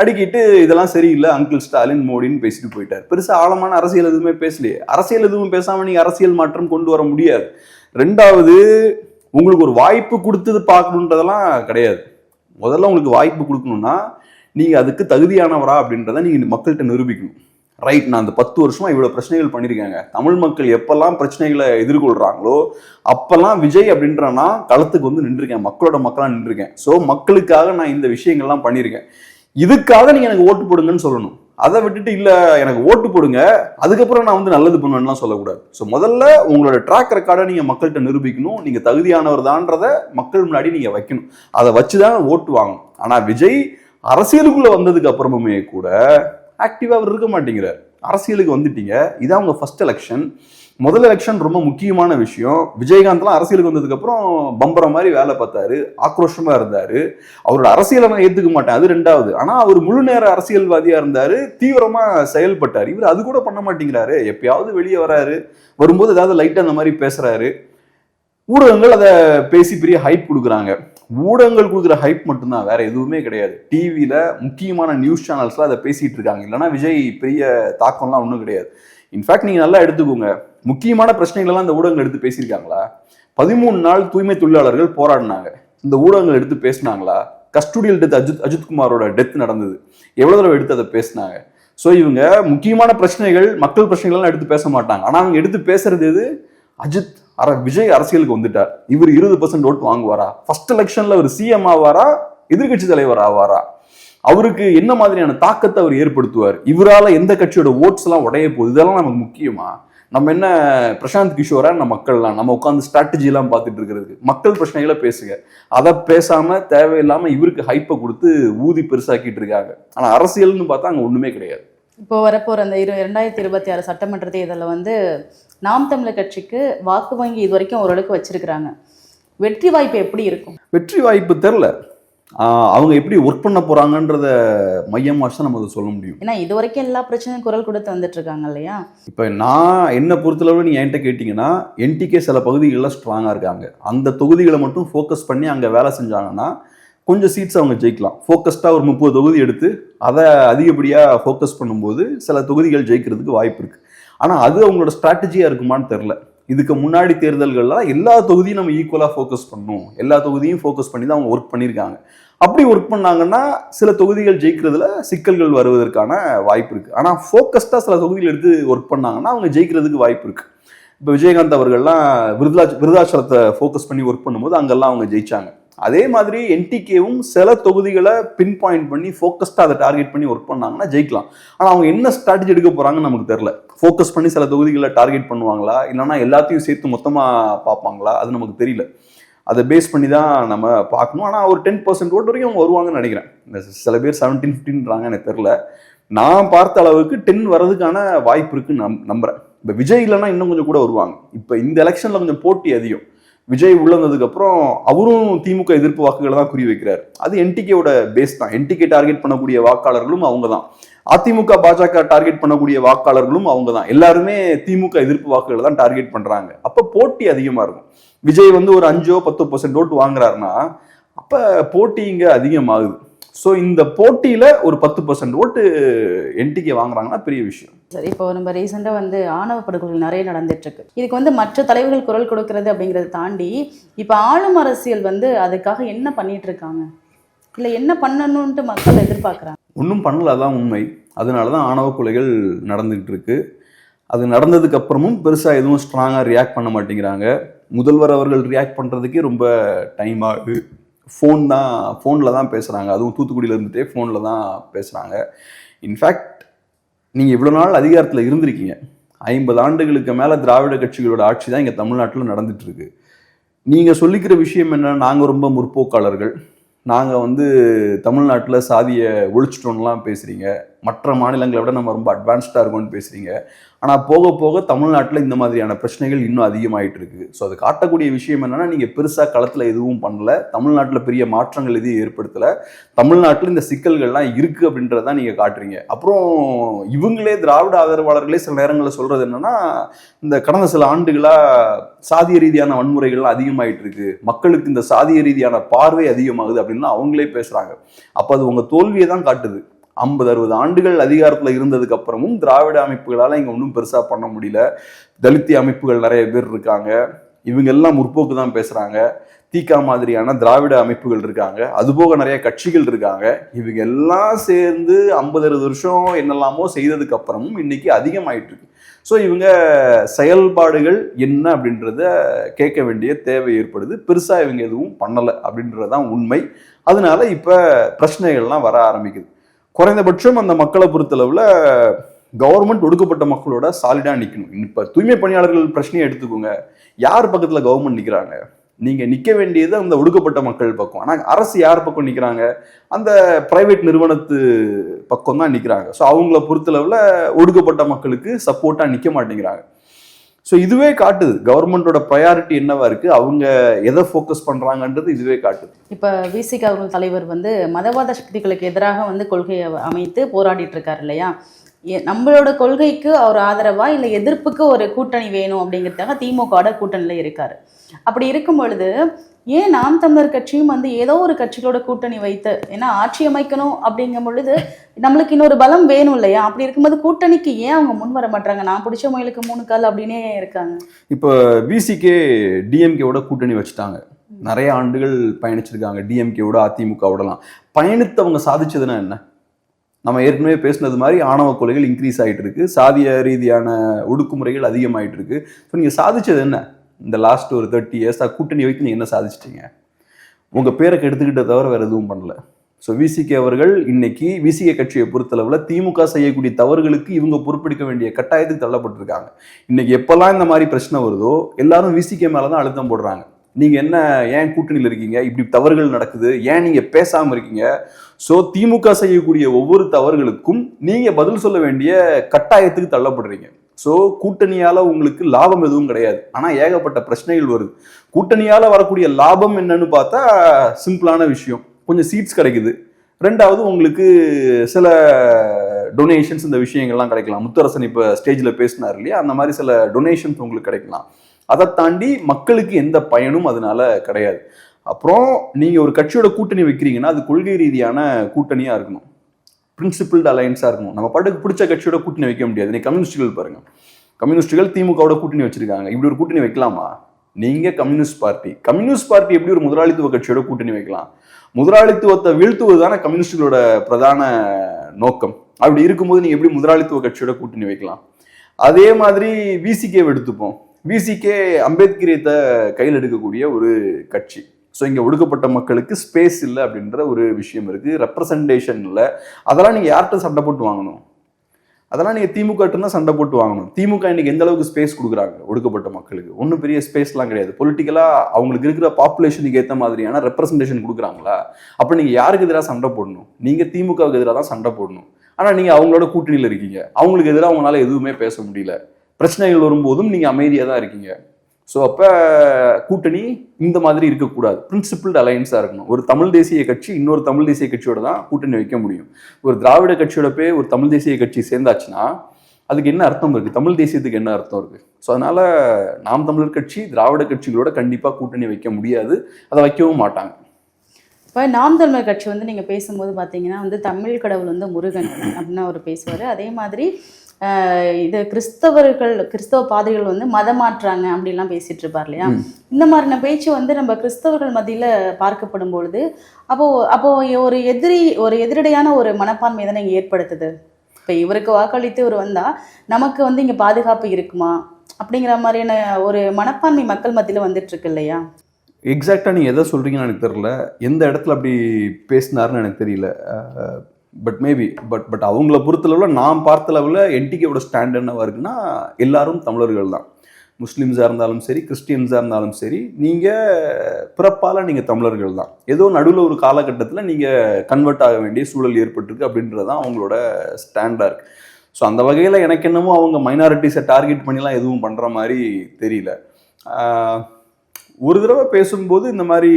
Speaker 2: அடுக்கிட்டு இதெல்லாம் சரியில்லை அங்கிள் ஸ்டாலின் மோடின்னு பேசிட்டு போயிட்டார். பெருசாக ஆழமான அரசியல் எதுவுமே பேசலையே. அரசியல் எதுவும் பேசாமல் நீங்கள் அரசியல் மாற்றம் கொண்டு வர முடியாது. ரெண்டாவது உங்களுக்கு ஒரு வாய்ப்பு கொடுத்தது பார்க்கணுன்றதெல்லாம் கிடையாது. முதல்ல உங்களுக்கு வாய்ப்பு கொடுக்கணும்னா நீங்கள் அதுக்கு தகுதியானவரா அப்படின்றத நீங்கள் மக்கள்கிட்ட நிரூபிக்கணும். ரைட் நான் அந்த பத்து வருஷமாக இவ்வளோ பிரச்சனைகள் பண்ணியிருக்காங்க. தமிழ் மக்கள் எப்பெல்லாம் பிரச்சனைகளை எதிர்கொள்கிறாங்களோ அப்போல்லாம் விஜய் அப்படின்றனா களத்துக்கு வந்து நின்றுருக்கேன். மக்களோட மக்களாக நின்றுருக்கேன். ஸோ மக்களுக்காக நான் இந்த விஷயங்கள்லாம் பண்ணியிருக்கேன். இதுக்காக நீங்கள் எனக்கு ஓட்டு போடுங்கன்னு சொல்லணும். அதை விட்டுட்டு இல்லை எனக்கு ஓட்டு போடுங்க. அதுக்கப்புறம் நான் வந்து நல்லது பண்ணுவேன்லாம் சொல்லக்கூடாது. ஸோ முதல்ல உங்களோட ட்ராக் ரெக்கார்டை நீங்கள் மக்கள்கிட்ட நிரூபிக்கணும். நீங்கள் தகுதியானவர் தான்றதை மக்கள் முன்னாடி நீங்கள் வைக்கணும். அதை வச்சு தான் ஓட்டு வாங்கணும். ஆனால் விஜய் அரசியலுக்குள்ளே வந்ததுக்கு அப்புறமுமே கூட ஆக்டிவாக அவர் இருக்க மாட்டேங்கிறார். அரசியலுக்கு வந்துட்டீங்க. இதான் உங்கள் ஃபர்ஸ்ட் எலெக்ஷன் முதல் எலெக்ஷன் ரொம்ப முக்கியமான விஷயம். விஜயகாந்த்லாம் அரசியலுக்கு வந்ததுக்கப்புறம் பம்பரம் மாதிரி வேலை பார்த்தாரு. ஆக்ரோஷமாக இருந்தார். அவரோட அரசியலை நான் ஏற்றுக்க மாட்டேன். அது ரெண்டாவது. ஆனால் அவர் முழு நேர அரசியல்வாதியாக இருந்தார். தீவிரமாக செயல்பட்டார். இவர் அது கூட பண்ண மாட்டேங்கிறாரு. எப்பயாவது வெளியே வராரு. வரும்போது ஏதாவது லைட்டாக அந்த மாதிரி பேசுகிறாரு ஊடகங்கள் அதை பேசி பெரிய ஹைப் கொடுக்குறாங்க. ஊடகங்கள் கொடுக்குற ஹைப் மட்டும்தான். வேற எதுவுமே கிடையாது. டிவியில முக்கியமான நியூஸ் சேனல்ஸ்ல அதை பேசிட்டு இருக்காங்க. இல்லைன்னா விஜய் பெரிய தாக்கம்லாம் ஒன்றும் கிடையாது. இன்ஃபேக்ட் நீங்க நல்லா எடுத்துக்கோங்க. முக்கியமான பிரச்சனைகளெல்லாம் இந்த ஊடகங்கள் எடுத்து பேசியிருக்காங்களா? பதிமூணு நாள் தூய்மை தொழிலாளர்கள் போராடினாங்க. இந்த ஊடகங்கள் எடுத்து பேசினாங்களா? கஸ்டோடியல் டெத் அஜித் அஜித்குமாரோட டெத் நடந்தது. எவ்வளோ தடவை எடுத்து அதை பேசினாங்க? ஸோ இவங்க முக்கியமான பிரச்சனைகள் மக்கள் பிரச்சனைகள்லாம் எடுத்து பேச மாட்டாங்க. ஆனால் அவங்க எடுத்து பேசுறது எது? அஜித் அர விஜய் அரசியலுக்கு வந்துட்டார். இவர் இருபது பர்சன்ட் ஓட்டு வாங்குவாரா? ஃபர்ஸ்ட் எலெக்ஷன்ல அவர் சிஎம் ஆவாரா? எதிர்கட்சி தலைவர் ஆவாரா? அவருக்கு என்ன மாதிரியான தாக்கத்தை அவர் ஏற்படுத்துவார்? இவரால எந்த கட்சியோட ஓட்ஸ் எல்லாம் உடைய போகுது? இதெல்லாம் நமக்கு முக்கியமா? நம்ம என்ன பிரசாந்த் கிஷோரா? நம்ம மக்கள்லாம். நம்ம உட்காந்து ஸ்ட்ராட்டஜி எல்லாம் பார்த்துட்டு இருக்கிறது மக்கள் பிரச்சனைகளை பேசுங்க. அதை பேசாம தேவையில்லாம இவருக்கு ஹைப்பை கொடுத்து ஊதி பெருசாக்கிட்டு இருக்காங்க. ஆனா அரசியல்னு பார்த்தா அங்க ஒண்ணுமே கிடையாது.
Speaker 1: இப்போ வரப்போற அந்த இரு இரண்டாயிரத்தி இருபத்தி ஆறு சட்டமன்ற தேர்தலில் வந்து நாம் தமிழர் கட்சிக்கு வாக்கு வங்கி இது வரைக்கும் ஓரளவுக்கு வச்சிருக்கிறாங்க. வெற்றி வாய்ப்பு எப்படி இருக்கும்?
Speaker 2: வெற்றி வாய்ப்பு தெரில. அவங்க எப்படி ஒர்க் பண்ண போறாங்கன்றத மையமாக வச்சு தான் நம்ம அதை சொல்ல முடியும்.
Speaker 1: ஏன்னா இது வரைக்கும் எல்லா பிரச்சனையும் குரல் கொடுத்து வந்துட்டு இருக்காங்க இல்லையா?
Speaker 2: இப்போ நான் என்ன பொறுத்தளவு நீங்கள் என்கிட்ட கேட்டிங்கன்னா என்டிகே சில பகுதிகளில் ஸ்ட்ராங்காக இருக்காங்க. அந்த தொகுதிகளை மட்டும் ஃபோக்கஸ் பண்ணி அங்கே வேலை செஞ்சாங்கன்னா கொஞ்சம் சீட்ஸ் அவங்க ஜெயிக்கலாம். ஃபோக்கஸ்டாக ஒரு முப்பது தொகுதி எடுத்து அதை அதிகப்படியாக ஃபோக்கஸ் பண்ணும்போது சில தொகுதிகள் ஜெயிக்கிறதுக்கு வாய்ப்பு இருக்குது ஆனால் அது அவங்களோட ஸ்ட்ராட்டஜியாக இருக்குமான்னு தெரில இதுக்கு முன்னாடி தேர்தல்கள்லாம் எல்லா தொகுதியும் நம்ம ஈக்குவலாக ஃபோக்கஸ் பண்ணணும் எல்லா தொகுதியும் ஃபோக்கஸ் பண்ணி தான் அவங்க ஒர்க் பண்ணியிருக்காங்க. அப்படி ஒர்க் பண்ணாங்கன்னா சில தொகுதிகள் ஜெயிக்கிறதுல சிக்கல்கள் வருவதற்கான வாய்ப்பு இருக்குது ஆனால் ஃபோக்கஸ்டாக சில தொகுதிகள் எடுத்து ஒர்க் பண்ணாங்கன்னா அவங்க ஜெயிக்கிறதுக்கு வாய்ப்பு இருக்குது இப்போ விஜயகாந்த் அவர்கள்லாம் விருதாச்ச விருதாச்சலத்தை ஃபோக்கஸ் பண்ணி ஒர்க் பண்ணும்போது அங்கெல்லாம் அவங்க ஜெயிச்சாங்க. அதே மாதிரி என்டிகேவும் சில தொகுதிகளை பின் பாயிண்ட் பண்ணி ஃபோக்கஸ்டாக அதை டார்கெட் பண்ணி ஒர்க் பண்ணாங்கன்னா ஜெயிக்கலாம். ஆனால் அவங்க என்ன ஸ்ட்ராட்டஜி எடுக்க போகிறாங்கன்னு நமக்கு தெரில ஃபோக்கஸ் பண்ணி சில தொகுதிகளை டார்கெட் பண்ணுவாங்களா? இல்லைன்னா எல்லாத்தையும் சேர்த்து மொத்தமாக பார்ப்பாங்களா? அது நமக்கு தெரியல. அதை பேஸ் பண்ணி தான் நம்ம பார்க்கணும். ஆனால் ஒரு டென் பர்சன்ட் ஓட்டு வரைக்கும் அவங்க வருவாங்கன்னு நினைக்கிறேன். இந்த சில பேர் செவன்டீன் ஃபிஃப்டின்றாங்க எனக்கு தெரில நான் பார்த்த அளவுக்கு டென் வர்றதுக்கான வாய்ப்பு இருக்குன்னு நம் நம்புகிறேன் இப்போ விஜய் இல்லைன்னா இன்னும் கொஞ்சம் கூட வருவாங்க. இப்போ இந்த எலெக்ஷனில் கொஞ்சம் போட்டி அதிகம். விஜய் உள்ள அவரும் திமுக எதிர்ப்பு வாக்குகளை தான் குறி வைக்கிறார் அது என்டிகேவோட பேஸ் தான். என்டிகே டார்கெட் பண்ணக்கூடிய வாக்காளர்களும் அவங்க தான். அதிமுக பாஜக டார்கெட் பண்ணக்கூடிய வாக்காளர்களும் அவங்க தான். எல்லாருமே திமுக எதிர்ப்பு வாக்குகளை தான் டார்கெட் பண்றாங்க. அப்போ போட்டி அதிகமாக இருக்கும். விஜய் வந்து ஒரு அஞ்சோ பத்தோ பர்சன்ட் ஓட்டு வாங்குறாருன்னா அப்போ போட்டி இங்கே அதிகமாகுது. ஸோ இந்த போட்டியில ஒரு பத்து பர்சன்ட் ஓட்டு என்டிகே வாங்குறாங்கன்னா பெரிய விஷயம்.
Speaker 1: சரி இப்போ நம்ம ரீசெண்டாக வந்து ஆணவ படுகொலை நிறைய நடந்துட்டு இருக்கு இதுக்கு வந்து மற்ற தலைவர்கள் குரல் கொடுக்கறது அப்படிங்கிறத தாண்டி இப்போ ஆளும் அரசியல் வந்து அதுக்காக என்ன பண்ணிட்டு இருக்காங்க இல்லை என்ன பண்ணணும்ட்டு மக்கள் எதிர்பார்க்குறாங்க?
Speaker 2: ஒன்றும் பண்ணல அதான் உண்மை. அதனால தான் ஆணவ கொலைகள் நடந்துகிட்டு இருக்கு அது நடந்ததுக்கு அப்புறமும் பெருசாக எதுவும் ஸ்ட்ராங்காக ரியாக்ட் பண்ண மாட்டேங்கிறாங்க. முதல்வர் அவர்கள் ரியாக்ட் பண்ணுறதுக்கே ரொம்ப டைம் ஆகுது. ஃபோன் தான் ஃபோனில் தான் பேசுகிறாங்க அதுவும் தூத்துக்குடியில் இருந்துகிட்டே ஃபோனில் தான் பேசுகிறாங்க இன்ஃபேக்ட் நீங்கள் இவ்வளோ நாள் அதிகாரத்தில் இருந்திருக்கீங்க. ஐம்பது ஆண்டுகளுக்கு மேலே திராவிட கட்சிகளோட ஆட்சி தான் இங்கே தமிழ்நாட்டில் நடந்துட்டு நீங்கள் சொல்லிக்கிற விஷயம் என்ன? நாங்கள் ரொம்ப முற்போக்காளர்கள். நாங்கள் வந்து தமிழ்நாட்டில் சாதியை ஒழிச்சிட்டோம்லாம் பேசுகிறீங்க மற்ற மாநிலங்களை விட நம்ம ரொம்ப அட்வான்ஸ்டாக இருக்கோம்னு பேசுகிறீங்க ஆனால் போக போக தமிழ்நாட்டில் இந்த மாதிரியான பிரச்சனைகள் இன்னும் அதிகமாகிட்டு இருக்கு. ஸோ அது காட்டக்கூடிய விஷயம் என்னன்னா நீங்கள் பெருசாக களத்தில் எதுவும் பண்ணல. தமிழ்நாட்டில் பெரிய மாற்றங்கள் எதுவும் ஏற்படுத்தலை. தமிழ்நாட்டில் இந்த சிக்கல்கள்லாம் இருக்கு அப்படின்றதான் நீங்கள் காட்டுறீங்க. அப்புறம் இவங்களே திராவிட ஆதரவாளர்களே சில நேரங்களில் சொல்றது என்னன்னா இந்த கடந்த சில ஆண்டுகளாக சாதிய ரீதியான வன்முறைகள்லாம் அதிகமாயிட்டு இருக்கு. மக்களுக்கு இந்த சாதிய ரீதியான பார்வை அதிகமாகுது அப்படின்னு அவங்களே பேசுறாங்க. அப்போ அது உங்கள் தோல்வியை தான் காட்டுது. ஐம்பது அறுபது ஆண்டுகள் அதிகாரத்தில் இருந்ததுக்கு அப்புறமும் திராவிட அமைப்புகளால் இங்கே ஒன்றும் பெருசாக பண்ண முடியல. தலித்தி அமைப்புகள் நிறைய பேர் இருக்காங்க. இவங்க எல்லாம் முற்போக்கு தான் பேசுகிறாங்க தீகா மாதிரியான திராவிட அமைப்புகள் இருக்காங்க. அதுபோக நிறைய கட்சிகள் இருக்காங்க. இவங்க எல்லாம் சேர்ந்து ஐம்பது அறுபது வருஷம் என்னெல்லாமோ செய்ததுக்கு அப்புறமும் இன்னைக்கு அதிகமாயிட்டு இருக்கு. ஸோ இவங்க செயல்பாடுகள் என்ன அப்படின்றத கேட்க வேண்டிய தேவை ஏற்படுது. பெருசாக இவங்க எதுவும் பண்ணலை அப்படின்றது தான் உண்மை. அதனால இப்போ பிரச்சனைகள்லாம் வர ஆரம்பிக்குது. குறைந்தபட்சம் அந்த மக்களை பொறுத்தளவில் கவர்மெண்ட் ஒடுக்கப்பட்ட மக்களோட சாலிடாக நிற்கணும் இப்போ தூய்மை பணியாளர்கள் பிரச்சனையை எடுத்துக்கோங்க. யார் பக்கத்தில் கவர்மெண்ட் நிற்கிறாங்க நீங்கள் நிற்க வேண்டியது அந்த ஒடுக்கப்பட்ட மக்கள் பக்கம். ஆனால் அரசு யார் பக்கம் நிற்கிறாங்க அந்த பிரைவேட் நிறுவனத்து பக்கம் தான் நிற்கிறாங்க ஸோ அவங்கள பொறுத்தளவில் ஒடுக்கப்பட்ட மக்களுக்கு சப்போர்ட்டாக நிற்க மாட்டேங்கிறாங்க. ஸோ இதுவே காட்டுது. கவர்மெண்டோட ப்ரையாரிட்டி என்னவா இருக்கு? அவங்க எதை ஃபோக்கஸ் பண்றாங்கன்றது இதுவே காட்டுது.
Speaker 1: இப்போ விசிக அவர்கள் தலைவர் வந்து மதவாத சக்திகளுக்கு எதிராக வந்து கொள்கையை அமைத்து போராடிட்டு இருக்காரு இல்லையா நம்மளோட கொள்கைக்கு அவர் ஆதரவா இல்லை எதிர்ப்புக்கு ஒரு கூட்டணி வேணும் அப்படிங்கிறதுக்காக திமுகவோட கூட்டணியில் இருக்காரு. அப்படி இருக்கும் பொழுது ஏன் நாம் தமிழர் கட்சியும் வந்து ஏதோ ஒரு கட்சிகளோட கூட்டணி வைத்து ஏன்னா ஆட்சி அமைக்கணும் அப்படிங்கும் பொழுது நம்மளுக்கு இன்னொரு பலம் வேணும் இல்லையா? அப்படி இருக்கும்போது கூட்டணிக்கு ஏன் அவங்க முன் வர மாட்டாங்க நான் பிடிச்ச முயலுக்கு மூணு கால் அப்படின்னே இருக்காங்க.
Speaker 2: இப்போ பிசிகே டிஎம்கேவோட கூட்டணி வச்சுட்டாங்க. நிறைய ஆண்டுகள் பயணிச்சிருக்காங்க டிஎம்கேவோட அதிமுகவோடலாம் பயணித்தவங்க சாதிச்சதுன்னா என்ன? நம்ம ஏற்கனவே பேசுனது மாதிரி ஆணவ கொலைகள் இன்க்ரீஸ் ஆகிட்டு இருக்கு. சாதிய ரீதியான ஒடுக்குமுறைகள் அதிகமாயிட்டு இருக்கு. ஸோ நீங்கள் சாதிச்சது என்ன? இந்த லாஸ்ட் ஒரு தேர்ட்டி இயர்ஸாக கூட்டணி வைத்து நீங்கள் என்ன சாதிச்சிட்டீங்க? உங்கள் பேரை எடுத்துக்கிட்ட தவிர வேறு எதுவும் பண்ணல. ஸோ விசிகே அவர்கள் இன்னைக்கு விசிகே கட்சியை பொறுத்தளவில் திமுக செய்யக்கூடிய தவறுகளுக்கு இவங்க பொறுப்பெடுக்க வேண்டிய கட்டாயத்துக்கு தள்ளப்பட்டிருக்காங்க. இன்னைக்கு எப்பெல்லாம் இந்த மாதிரி பிரச்சனை வருதோ எல்லாரும் விசிகே மேலே தான் அழுத்தம் போடுறாங்க. நீங்கள் என்ன ஏன் கூட்டணியில் இருக்கீங்க? இப்படி தவறுகள் நடக்குது. ஏன் நீங்கள் பேசாமல் இருக்கீங்க? ஸோ திமுக செய்யக்கூடிய ஒவ்வொரு தவறுகளுக்கும் நீங்கள் பதில் சொல்ல வேண்டிய கட்டாயத்துக்கு தள்ளப்படுறீங்க. ஸோ கூட்டணியால் உங்களுக்கு லாபம் எதுவும் கிடையாது. ஆனால் ஏகப்பட்ட பிரச்சனைகள் வருது. கூட்டணியால் வரக்கூடிய லாபம் என்னன்னு பார்த்தா சிம்பிளான விஷயம். கொஞ்சம் சீட்ஸ் கிடைக்குது. ரெண்டாவது உங்களுக்கு சில டொனேஷன்ஸ் இந்த விஷயங்கள்லாம் கிடைக்கலாம். முத்தரசன் இப்போ ஸ்டேஜில் பேசினார் இல்லையா? அந்த மாதிரி சில டொனேஷன்ஸ் உங்களுக்கு கிடைக்கலாம். அதை தாண்டி மக்களுக்கு எந்த பயனும் அதனால கிடையாது. அப்புறம் நீங்கள் ஒரு கட்சியோட கூட்டணி வைக்கிறீங்கன்னா அது கொள்கை ரீதியான கூட்டணியாக இருக்கணும். பிரின்சிபிள்டு அலையன்ஸாக இருக்கும் நம்ம பாட்டுக்கு பிடிச்ச கட்சியோட கூட்டணி வைக்க முடியாது. நீ கம்யூனிஸ்டுகள் பாருங்க. கம்யூனிஸ்டுகள் திமுகவோட கூட்டணி வச்சிருக்காங்க. இப்படி ஒரு கூட்டணி வைக்கலாமா? நீங்கள் கம்யூனிஸ்ட் பார்ட்டி. கம்யூனிஸ்ட் பார்ட்டி எப்படி ஒரு முதலாளித்துவ கட்சியோட கூட்டணி வைக்கலாம்? முதலாளித்துவத்தை வீழ்த்துவது தானே கம்யூனிஸ்டுகளோட பிரதான நோக்கம். அப்படி இருக்கும்போது நீங்கள் எப்படி முதலாளித்துவ கட்சியோட கூட்டணி வைக்கலாம்? அதே மாதிரி விசிகே எடுத்துப்போம். விசிகே அம்பேத்கரியத்தை கையில் எடுக்கக்கூடிய ஒரு கட்சி. ஸோ இங்கே ஒடுக்கப்பட்ட மக்களுக்கு ஸ்பேஸ் இல்லை அப்படின்ற ஒரு விஷயம் இருக்குது ரெப்ரசன்டேஷன் இல்லை. அதெல்லாம் நீங்கள் யார்கிட்ட சண்டை போட்டு வாங்கணும்? அதெல்லாம் நீங்கள் திமுக சண்டை போட்டு வாங்கணும். திமுக இன்னைக்கு எந்த அளவுக்கு ஸ்பேஸ் கொடுக்குறாங்க? ஒடுக்கப்பட்ட மக்களுக்கு. ஒன்றும் பெரிய ஸ்பேஸ்லாம் கிடையாது. பொலிட்டிக்கலாக அவங்களுக்கு இருக்கிற பாப்புலேஷனுக்கு ஏற்ற மாதிரியான ரெப்ரசன்டேஷன் கொடுக்குறாங்களா? அப்போ நீங்கள் யாருக்கு எதிராக சண்டை போடணும்? நீங்கள் திமுகவுக்கு எதிராக தான் சண்டை போடணும். ஆனால் நீங்கள் அவங்களோட கூட்டணியில் இருக்கீங்க. அவங்களுக்கு எதிராக அவங்களால எதுவுமே பேச முடியல. பிரச்சனைகள் வரும்போதும் நீங்கள் அமைதியாக தான் இருக்கீங்க. ஸோ அப்போ கூட்டணி இந்த மாதிரி இருக்கக்கூடாது. பிரின்சிபிள்டு அலையன்ஸாக இருக்கணும். ஒரு தமிழ் தேசிய கட்சி இன்னொரு தமிழ் தேசிய கட்சியோட தான் கூட்டணி வைக்க முடியும். ஒரு திராவிட கட்சியோட போய் ஒரு தமிழ் தேசிய கட்சி சேர்ந்தாச்சுன்னா அதுக்கு என்ன அர்த்தம் இருக்குது தமிழ் தேசியத்துக்கு என்ன அர்த்தம் இருக்குது ஸோ அதனால் நாம் தமிழர் கட்சி திராவிட கட்சிகளோட கண்டிப்பாக கூட்டணி வைக்க முடியாது. அதை வைக்கவும் மாட்டாங்க.
Speaker 1: இப்போ நாம் தமிழர் கட்சி வந்து நீங்கள் பேசும்போது பார்த்தீங்கன்னா வந்து தமிழ் கடவுள் வந்து முருகன் அப்படின்னு அவர் பேசுவார். அதே மாதிரி இது கிறிஸ்தவர்கள் கிறிஸ்தவ பாதிரிகள் வந்து மதம் மாற்றாங்க அப்படிலாம் பேசிட்டு இருப்பார் இல்லையா. இந்த மாதிரின பேச்சு வந்து நம்ம கிறிஸ்தவர்கள் மத்தியில் பார்க்கப்படும் பொழுது அப்போ அப்போ ஒரு எதிரி ஒரு எதிரடையான ஒரு மனப்பான்மை தானே இங்கே ஏற்படுத்துது? இப்போ இவருக்கு வாக்களித்து இவர் வந்தா நமக்கு வந்து இங்கே பாதுகாப்பு இருக்குமா? அப்படிங்கிற மாதிரியான ஒரு மனப்பான்மை மக்கள் மத்தியில் வந்துட்டு இருக்கு இல்லையா?
Speaker 2: எக்ஸாக்டாக நீங்கள் எதை சொல்கிறீங்கன்னு எனக்கு தெரியல. எந்த இடத்துல அப்படி பேசினாருன்னு எனக்கு தெரியல. பட் மேபி பட் பட் அவங்கள பொறுத்தளவில் நான் பார்த்த லெவலில் என்டிகேவோட ஸ்டாண்ட் என்ன இருக்குன்னா எல்லாரும் தமிழர்கள் தான். முஸ்லீம்ஸாக இருந்தாலும் சரி கிறிஸ்டியன்ஸாக இருந்தாலும் சரி நீங்கள் பிறப்பால் நீங்கள் தமிழர்கள் தான். ஏதோ நடுவில் ஒரு காலகட்டத்தில் நீங்கள் கன்வெர்ட் ஆக வேண்டிய சூழல் ஏற்பட்டிருக்கு அப்படின்றது தான் அவங்களோட ஸ்டாண்டாக இருக்குது ஸோ அந்த வகையில் எனக்கு என்னமோ அவங்க மைனாரிட்டிஸை டார்கெட் பண்ணிலாம் எதுவும் பண்ணுற மாதிரி தெரியல. ஒரு தடவை பேசும்போது இந்த மாதிரி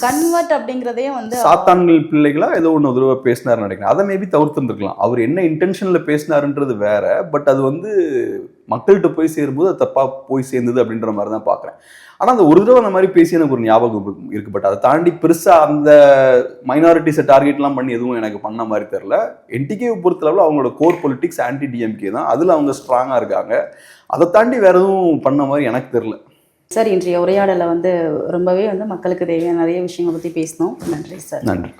Speaker 1: கன்வெர்ட் அப்படிங்கிறதே வந்து
Speaker 2: சாத்தான்கள் பிள்ளைகளா ஏதோ ஒன்று ஒரு தடவை பேசினாருன்னு நினைக்கிறேன். அதை மேபி தவிர்த்துருக்கலாம் அவர் என்ன இன்டென்ஷனில் பேசினாருன்றது வேற பட் அது வந்து மக்கள்கிட்ட போய் சேரும்போது அது தப்பாக போய் சேர்ந்தது அப்படின்ற மாதிரி தான் பார்க்குறேன். ஆனால் அந்த ஒரு தடவை அந்த மாதிரி பேசி எனக்கு ஒரு ஞாபகம் இருக்கு- பட் அதை தாண்டி பெருசாக அந்த மைனாரிட்டிஸை டார்கெட்லாம் பண்ணி எதுவும் எனக்கு பண்ண மாதிரி தெரில என்டிகேவை பொறுத்தளவில் அவங்களோட கோர் பொலிட்டிக்ஸ் ஆன்டி டிஎம்கே தான். அதில் அவங்க ஸ்ட்ராங்காக இருக்காங்க. அதை தாண்டி வேற எதுவும் பண்ண மாதிரி எனக்கு தெரில
Speaker 1: சார் இன்றைய உரையாடலை வந்து ரொம்பவே வந்து மக்களுக்கு தேவையான நிறைய விஷயங்களை பற்றி பேசினோம். நன்றி சார்.
Speaker 2: நன்றி.